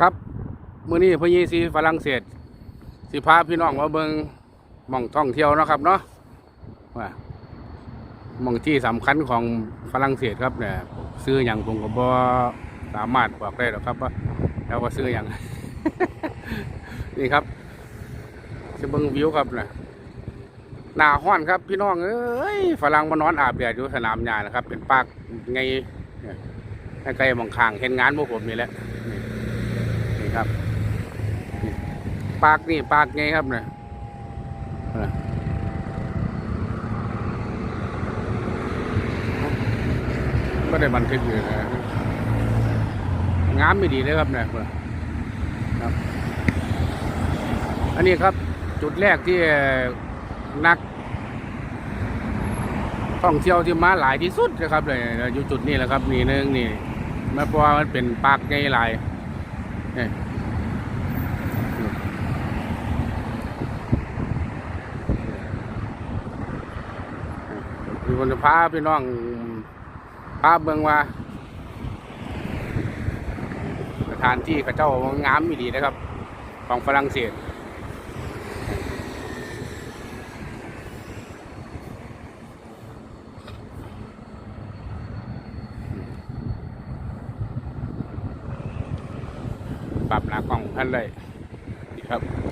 ครับมื้อนี้พญสีฝรั่งเศส สิพาพี่น้องมาเบิงหม่องท่องเที่ยวนะครับเนาะว่าหม่องที่สำคัญของฝรั่งเศสครับเนี่ยซื้ออย่างผมก็บ่สามารถบอกได้หรอกครับว่าแล้วว่าซื้ออย่างนี่ครับจะเบิงวิวครับนะหนาห้อนครับ พี่น้องเอ้ยฝรั่งมานอนอาบแดดอยู่สนามหญ้านะครับ เป็นปากไงใกล้มองข้างเห็นงานพวกผมนี่แหละ ครับ ปากนี่ปากไงครับเนี่ยเออไม่ได้บันทึกอยู่นะงามไม่ดีเลยครับเนี่ยครับ อันนี้ครับจุดแรกที่นักท่องเที่ยวที่มาหลายที่สุดนะครับเลยอยู่จุดนี้แหละครับ นี่หนึงนี่แม้เพราะว่ามันเป็นปากไงหลายเนี่ย มีคนจะพาพี่น้องพาเบิ่งว่าสถานที่เขาเจ้างามมีดีนะครับ ของฝรั่งเศสปรับหน้ากล้องท่านเลยนี่ครับ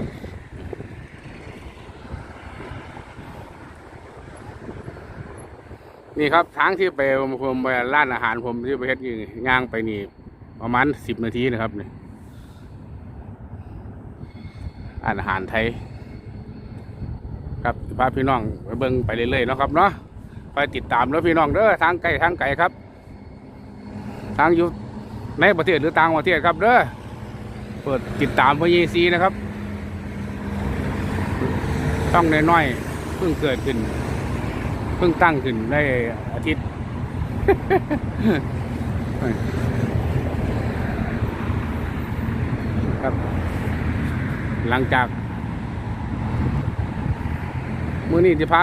นี่ครับทางที่ไปผมผมไปร้านอาหารผมที่ไปเฮ็ดนี่ย่างไปนี่ ประมาณสิบนาทีนะครับนี่อาหารไทย ครับพาพี่น้องไปเบิ่งไปเรื่อยๆนะครับเนาะไปติดตามแล้วพี่น้องเด้อทางไกลทางไกลครับ ทางอยู่ในประเทศหรือต่างประเทศครับเด้อเปิดติดตามพยีซีนะครับ ต้องน้อยๆเพิ่งเกิดขึ้น พิ่งตั้งขึ้นได้อาทิตย์ ครับ หลังจาก มื้อนี้จะพา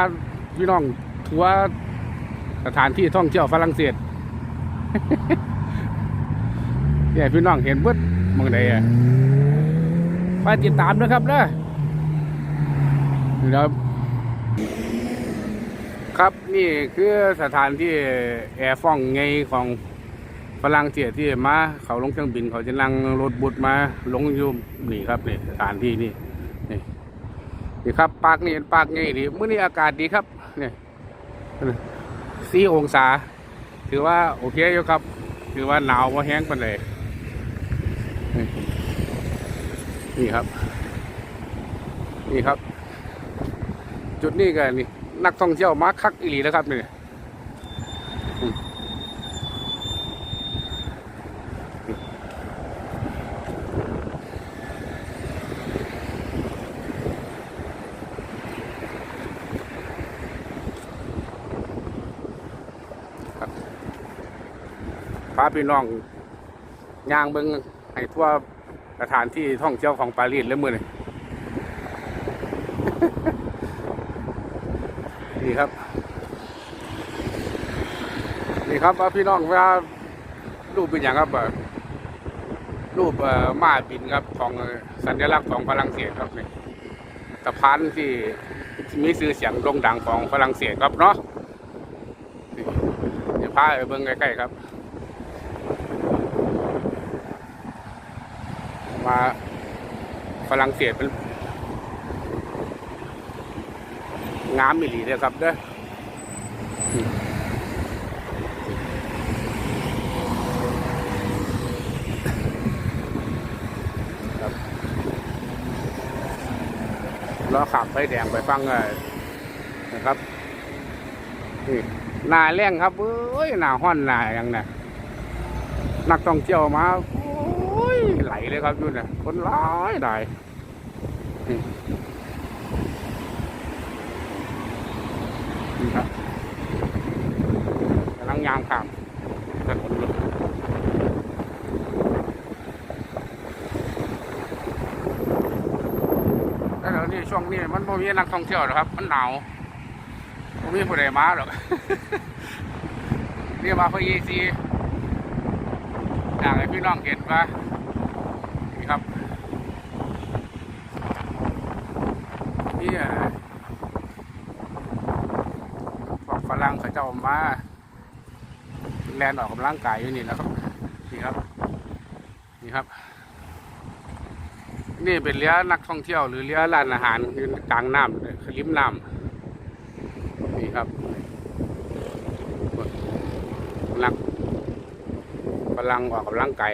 พี่น้องทัวร์สถานที่ท่องเที่ยวฝรั่งเศสเนี่ยพี่น้องเห็นเบิดเมืองใดอะไปติดตามด้วยครับเด้อเดี๋ยว ครับนี่คือสถานที่แอร์ฟ่องไงของฝรั่งเศสที่มาเขาลงเครื่องบินเขาจะนั่งรถบุตรมาลงอยู่นี่ครับนี่สถานที่นี่นี่นี่ครับปากนี่ปากไงดีมื้อนี้อากาศดีครับนี่สี่องศา ถือว่าโอเคอยู่ครับ ถือว่าหนาวว่าแห้งไปเลยนี่ครับ นี่ครับ จุดนี้ก็นี่ นักท่องเที่ยวมาคักอีหลีนะครับนี่อืมครับพาพี่น้องย่างเบิงให้ทั่วสถานที่ท่องเที่ยวของปารีสเลยมือนี่ นี่ครับ นี่ครับว่าพี่น้องวลารูปเป็นอย่างครับรูปม้าบินครับของสัญลักษณ์ของฝรั่งเศสครับนี่สะพานที่มีชื่อเสียงโด่งดังของฝรั่งเศสครับเนาะนี่เดี๋ยวพาไปเบิ่งใกล้ๆครับ มาฝรั่งเศสเป็น งามมิลีเลยครับเด้อครับล้อขับไฟแดงไปฟังเลยนะครับนี่หนาแรงครับเอ้ยหนาห้อนหนาอย่างน่ะนักท่องเที่ยวมาโอ้ยไหลเลยครับยู่เนี่ยคนร้ายได้ นี่ครับกำลังยางขามถนนเลยแล้วเดี๋ยวนี้ช่วงนี้มันบ่มีนักท่องเที่ยวหรอกครับ มันหนาวบ่มีผู้ใดมาหรอกนี่มาเพื่อยีซีอยากให้พี่น้องเห็นว่าครับนี่อะพวกฝรั่งเขาเจ้ามาแลนออกกำลังกายอยู่นี่แล้วครับนี่ครับ นี่ครับ นี่เป็นเรือนักท่องเที่ยวหรือเรือร้านอาหารอยู่กลางน้ำเลยริมน้ำนี่ครับนักฝรั่งออกกำลังกาย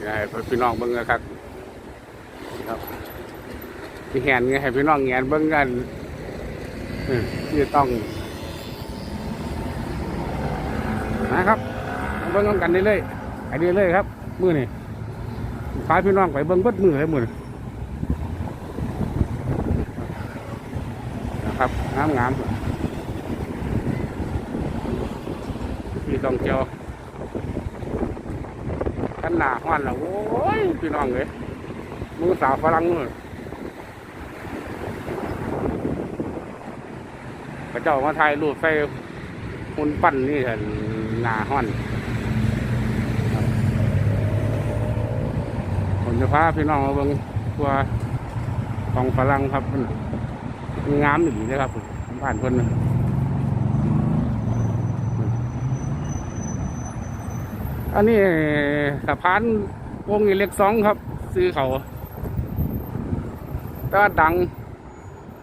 อยากให้พี่น้องเบิ่งนะครับนี่ครับพี่แหนไงให้พี่น้องแงนเบิ่งกัน อืมที่ต้องนะครับเบิ่งกันได้เลยๆไปเรื่อยๆครับ มือนี่พาพี่น้องไปเบิ่งเบิดมือเลยมือนนะครับงามงามๆพี่ต้องเจียวกันหนาห้อนแล้วโอ้ยพี่น้องเลยมือสาวฝรั่งมือพระ เจ้ามาถ่ายรูปใส่หุ่นปั้นนี่เห็นหนาห้อนผมจะพาพี่น้องมาเบิ่งตัวของฝรั่งครับมันงามอยู่เลยครับผมผ่านเพิ่นอันนี้สะพานวงอีเล็กสองครับ ซื้อเขาตว่าดัง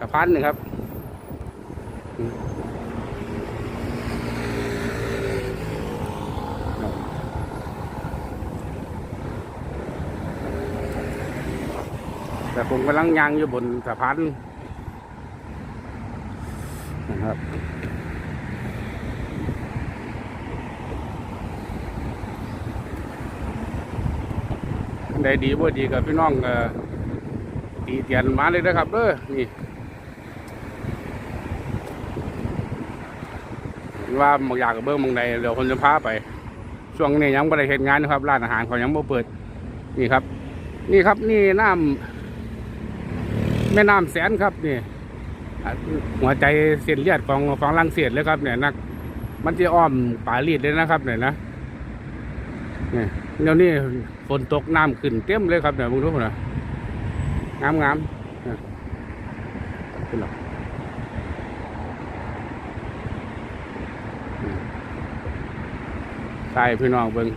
สะพานหนึ่งครับ ผมกำลังยางอยู่บนสะพานนะครับได้ดีบ่ดีกับพี่น้องก็ตีเตียนมาเลยนะครับเด้อนี่ว่าบางอยางกับเบิ้งบางใดเดี๋ยวคนจะพาไป ช่วงนี้ยังไม่ได้เห็นงานนะครับร้านอาหารเขายังไม่เปิด นี่ครับ นี่ครับนี่น้ำ ม่น้ำแสนครับนี่หัวใจเส้นเลือดของของลังเสียดเลยครับเนี่ยนัก มันจะอ้อมป่าลีดเลยนะครับเนี่ยนะเนี่ยเดี๋ยวนี้ฝนตกน้ำขึ้นเต็มเลยครับเนี่ยมึงรู้นะงามงามเนี่ยขึ้นหรอใส่พี่น้องเบิง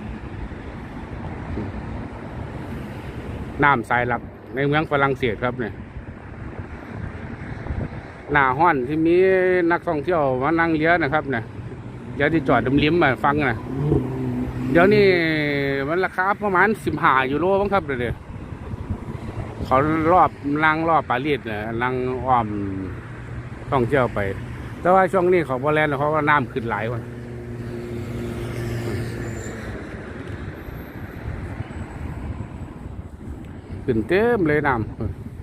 น้ำสายหลักในเมืองฝรั่งเศสครับเนี่ย หน้าห้อนที่มีนักท่องเที่ยวมานั่งเรือนะครับเนี่ยเดี๋ยวที่จอดริมมาฟังนะเดี๋ยวนี้มันราคาประมาณสิบห้ายูโรบ้างครับเดี๋ยวเขารอบนั่งรอบปารีสเนี่ยนั่งอ้อมท่องเที่ยวไป แต่ว่าช่วงนี้เขาบอแลนด์เพราะว่าน้ำขึ้นหลายวันขึ้นเต็มเลยน้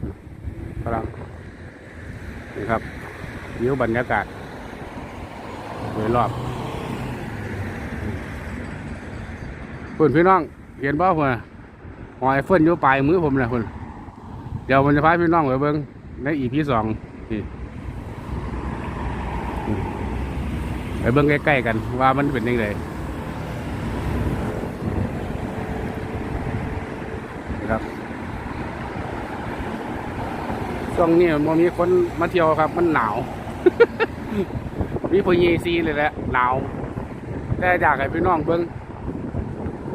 ำพลัง นี่ครับวิวบรรยากาศโดยรอบเพื่อนพี่น้องเห็นบ่เพื่อนหอยเฟิ่นอยู่ปลายมือผมนะเพื่อนเดี๋ยวมันจะพาพี่น้องไปเบิ้งในอีพีสองนี่ไปเบิ้งใกล้ๆกันว่ามันเป็นยังไงนะครับ ช่วงนี้มันมีคนมาเที่ยวครับมันหนาว มีพยีซีเลยแหละหนาว แต่อยากให้พี่น้องเบิ้ง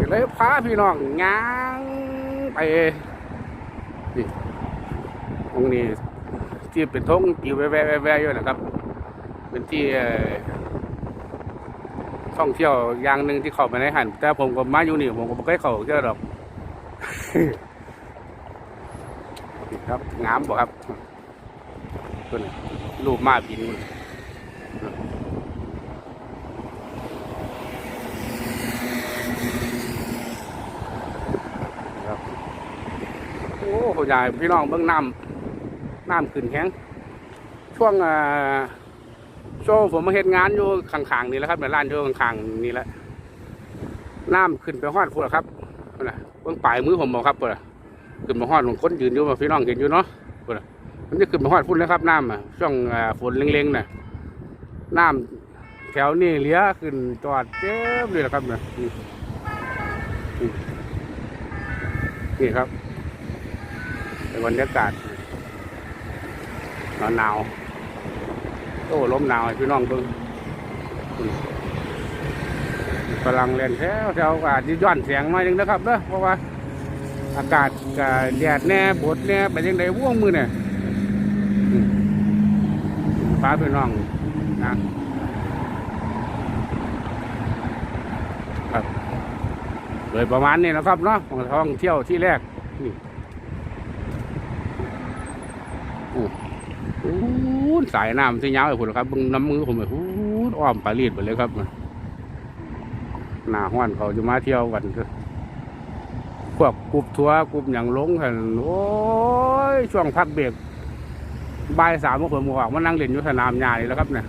เลยพาพี่น้องย่างไปนี่ตรงนี้ที่เป็นทงปิวแว่ๆแว่ๆอยู่นะครับ เป็นที่ท่องเที่ยวอย่างหนึ่งที่เข้าไปในหันแต่ผมก็มาอยู่นี่ผมก็ไม่เคยเข้าเที่ยวหรอกนี่ครับ งามบ่ครับตัวนี้รูปมาบินครับโอ้คุณยายพี่น้องเบื้องน้ำน้ำขึ้นแข็งช่วงอ่าช่วงผมมาเห็นงานอยู่ข้างๆนี่แหละครับในร้านอยู่ข้างๆนี่แหละน้ำขึ้นไปฮอดพูดครับนั่นน่ะเบื้องปลายมือผมบอกครับพูดน่ะ ขึ้นมาฮอดของคนยืนอยู่มาพี่น้องเห็นอยู่เนาะพุ่นน่ะมันจะขึ้นมาฮอดพุ่นแล้วครับน้ำอะช่วงฝนเล็งๆน่ะน้ำแถวนี้เลี้ยขึ้นจอดเต็มเลยนะครับเนี่ยนี่ครับเป็นบรรยากาศหนาวโอ้ลมหนาวพี่น้องเบิ่งอืมกำลังเล่นแถวแถวอาจจะย้อนเสียงมาจังนะครับเด้อเพราะว่า อากาศก็แดดแน่บดแน่ไปยังไงว่วงมือเนี่ยฟ้าพี่น้องนะครับเลยประมาณนี้นะครับเนาะของท่องเที่ยวที่แรกนี่โอ้โหสายน้ำที่ยาวไปพุ่นครับบึงน้ำมือผมเลยโอ้โหอ้อมปลาลีดไปเลยครับหน้าห้อนเขาจะมาเที่ยวกันเถอ วกกรุบทัวร์กรุบอย่างลงกันโอ้ยช่วงพักเบรกบ่ายสามผมออกมานั่งเล่นอยู่สนามหญ้านี่แล้วครับเนี่ย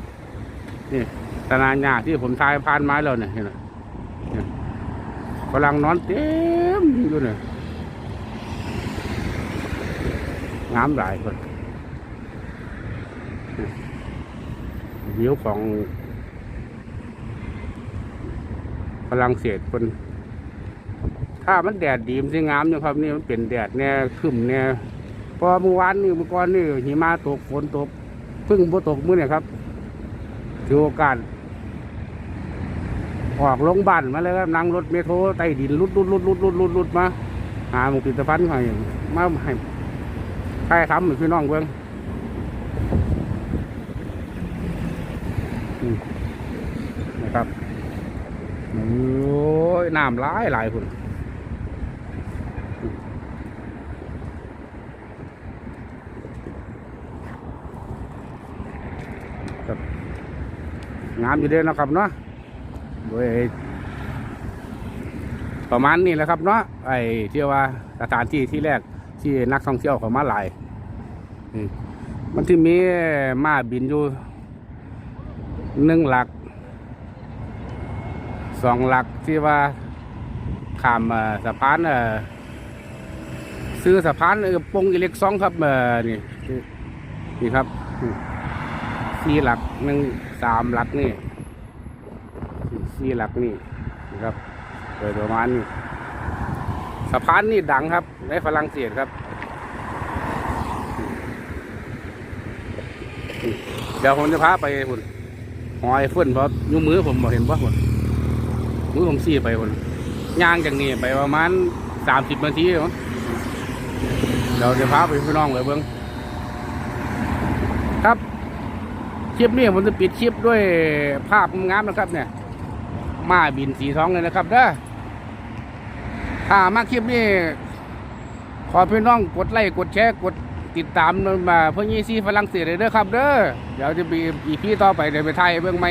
นี่สนามหญ้าที่ผมทายผ่านไม้แล้วเนี่ยเห็นไหมกำลังนอนเต็มอยู่เนี่ยงามหลายคนวิวของฝรั่งเศสคน ถ้ามันแดดดีมันสิงามอยู่ครับนี่มันเป็นแดดแน่ครึมแน่เพอเมื่อวานนี่เมื่อก่อนนี่หิมะตกฝนตกเพึ่งบ่ตกมื้อเนี่ยครับถือโอกาสออกลงบ้านมาเลยครับนั่งรถเมโทรใต้ดินลุดลุดลุดลุดลุดลุดลุดมา หาหมุกติดตะพันให้มาให้ใครทำให้พี่น้องเบิ่งอืมนะครับโอ้ยน้ำหลายหลายพุ่น งามอยู่เด้นะครับเนาะโดยประมาณนี้แหละครับเนาะไอ้ที่ว่าสถานที่ที่แรกที่นักท่องเที่ยวเขามาหลายมันที่มีมาบินอยู่หนึ่งหลักสองหลักที่ว่าข้ามสะพานเอ่อซื้อสะพานเออปงอิเล็กซองครับเอ่อนี่นี่ครับ สี่หลักหนึ่งสามหลักนี่สี่หลักนี่นะครับโดยประมาณนี้สะพานนี่ดังครับ ในฝรั่งเศสครับ เดี๋ยวผมจะพาไปหุ่นหอยเฟื่อนเพราะนิ้มือผมบอกเห็นว่าหุ่นมือผมซี่ไปหุ่นย่างจากนี้ไปประมาณสามสิบนาทีมั้งเดี๋ยวจะพาไปพี่น้องเลยเบิ้งครับ คลิปนี้ผมจะปิดคลิปด้วยภาพงามนะครับ เนี่ย มาบินสีท้องเลยนะครับเด้อถ้ามาคลิปนี้ขอพี่น้องกดไลค์กดแชร์กดติดตามมาเพื่อยี่ซีฝรั่งเศสเลยเด้อครับเด้อเดี๋ยวจะมีอีพีต่อไปเดี๋ยวไปไทยเบื้องไหม